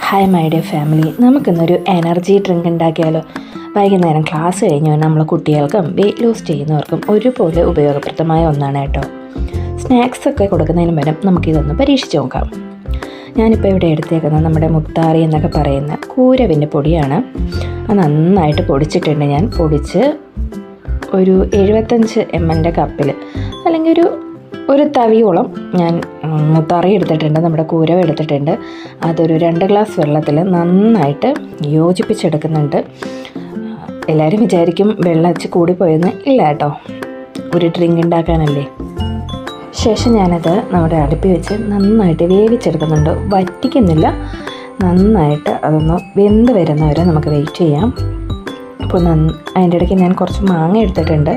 Hi my dear family നമുക്കിന്നൊരു energy drink ഉണ്ടാക്കിയാലോ? വൈകുന്നേരം ക്ലാസ് കഴിഞ്ഞ് നമ്മൾ കുട്ടികൾക്കും വെയിറ്റ് ലോസ് ചെയ്യുന്നവർക്കും ഒരുപോലെ ഉപയോഗപ്രദമായ ഒന്നാണ് കേട്ടോ. സ്നാക്സ് ഒക്കെ കൊടുക്കുന്നതിന് പകരം നമുക്കിതൊന്ന് പരീക്ഷിച്ച് നോക്കാം. ഞാനിപ്പോൾ ഇവിടെ എടുത്തേക്കുന്നത് നമ്മുടെ മുത്താറി എന്നൊക്കെ പറയുന്ന കൂരവിന്റെ പൊടിയാണ്. അത് നന്നായിട്ട് പൊടിച്ചിട്ടുണ്ട് ഞാൻ. പൊടിച്ച് ഒരു എഴുപത്തഞ്ച് എം എന്റെ കപ്പിൽ അല്ലെങ്കിൽ ഒരു ഒരു തവിയോളം ഞാൻ മുത്താറി എടുത്തിട്ടുണ്ട് നമ്മുടെ കൂരവ് എടുത്തിട്ടുണ്ട്. അതൊരു രണ്ട് ഗ്ലാസ് വെള്ളത്തിൽ നന്നായിട്ട് യോജിപ്പിച്ചെടുക്കുന്നുണ്ട്. എല്ലാവരും വിചാരിക്കും വെള്ളം അച്ച് കൂടിപ്പോയെന്ന്. ഇല്ല കേട്ടോ ഒരു ഡ്രിങ്ക് ഉണ്ടാക്കാനല്ലേ. ശേഷം ഞാനത് നമ്മുടെ അടുപ്പി വെച്ച് നന്നായിട്ട് വേവിച്ചെടുക്കുന്നുണ്ട്. വറ്റിക്കുന്നില്ല നന്നായിട്ട് അതൊന്ന് വെന്ത് വരുന്നവരെ നമുക്ക് വെയിറ്റ് ചെയ്യാം. അപ്പോൾ നന്ന് അതിന്റെ ഇടയ്ക്ക് ഞാൻ കുറച്ച് മാങ്ങ എടുത്തിട്ടുണ്ട്.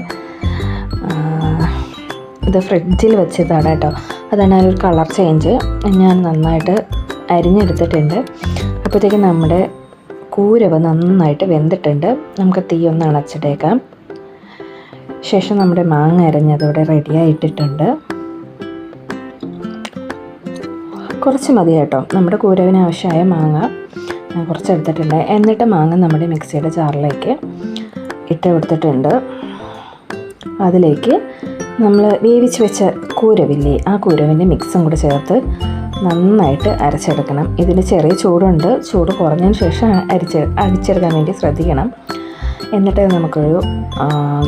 ഇത് ഫ്രിഡ്ജിൽ വെച്ചതാണ് കേട്ടോ. അതാണ് ആ ഒരു കളർ ചേഞ്ച്. ഞാൻ നന്നായിട്ട് അരിഞ്ഞെടുത്തിട്ടുണ്ട്. അപ്പോഴത്തേക്ക് നമ്മുടെ കൂരവ് നന്നായിട്ട് വെന്തിട്ടുണ്ട്. നമുക്ക് തീ ഒന്ന് അണച്ചിട്ടേക്കാം. ശേഷം നമ്മുടെ മാങ്ങ അരിഞ്ഞത് ഇവിടെ റെഡി ആയിട്ടിട്ടുണ്ട്. കുറച്ച് മതി കേട്ടോ. നമ്മുടെ കൂരവിന് ആവശ്യമായ മാങ്ങ ഞാൻ കുറച്ച് എടുത്തിട്ടുണ്ട്. എന്നിട്ട് മാങ്ങ നമ്മുടെ മിക്സിയുടെ ജാറിലേക്ക് ഇട്ട് കൊടുത്തിട്ടുണ്ട്. അതിലേക്ക് നമ്മൾ വേവിച്ച് വെച്ച കൂരവില്ലേ ആ കൂരവിന്റെ മിക്സും കൂടെ ചേർത്ത് നന്നായിട്ട് അരച്ചെടുക്കണം. ഇതിന് ചെറിയ ചൂടുണ്ട്. ചൂട് കുറഞ്ഞതിന് ശേഷം അരിച്ച് അരിച്ചെടുക്കാൻ വേണ്ടി ശ്രദ്ധിക്കണം. എന്നിട്ട് നമുക്കൊരു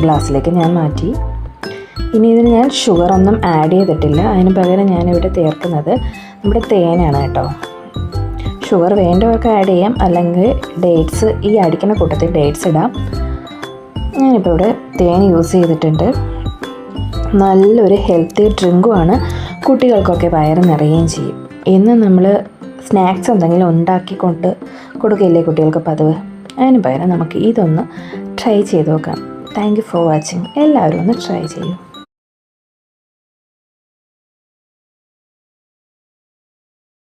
ഗ്ലാസ്സിലേക്ക് ഞാൻ മാറ്റി. ഇനി ഇതിന് ഞാൻ ഷുഗർ ഒന്നും ആഡ് ചെയ്തിട്ടില്ല. അതിന് പകരം ഞാനിവിടെ ചേർക്കുന്നത് നമ്മുടെ തേനാണ് കേട്ടോ. ഷുഗർ വേണ്ടവർക്ക് ആഡ് ചെയ്യാം. അല്ലെങ്കിൽ ഡേറ്റ്സ് ഈ അടിക്കുന്ന കൂട്ടത്തിൽ ഡേറ്റ്സ് ഇടാം. ഞാനിപ്പോൾ ഇവിടെ തേൻ യൂസ് ചെയ്തിട്ടുണ്ട്. നല്ലൊരു ഹെൽത്തി ഡ്രിങ്കുമാണ് കുട്ടികൾക്കൊക്കെ വയറ് നിറയുകയും ചെയ്യും. ഇന്ന് നമ്മൾ സ്നാക്സ് എന്തെങ്കിലും ഉണ്ടാക്കിക്കൊണ്ട് കൊടുക്കില്ലേ കുട്ടികൾക്ക് പതിവ്? അതിന് പകരം നമുക്ക് ഇതൊന്ന് ട്രൈ ചെയ്ത് നോക്കാം. താങ്ക് യു ഫോർ വാച്ചിങ് എല്ലാവരും ഒന്ന് ട്രൈ ചെയ്യൂ.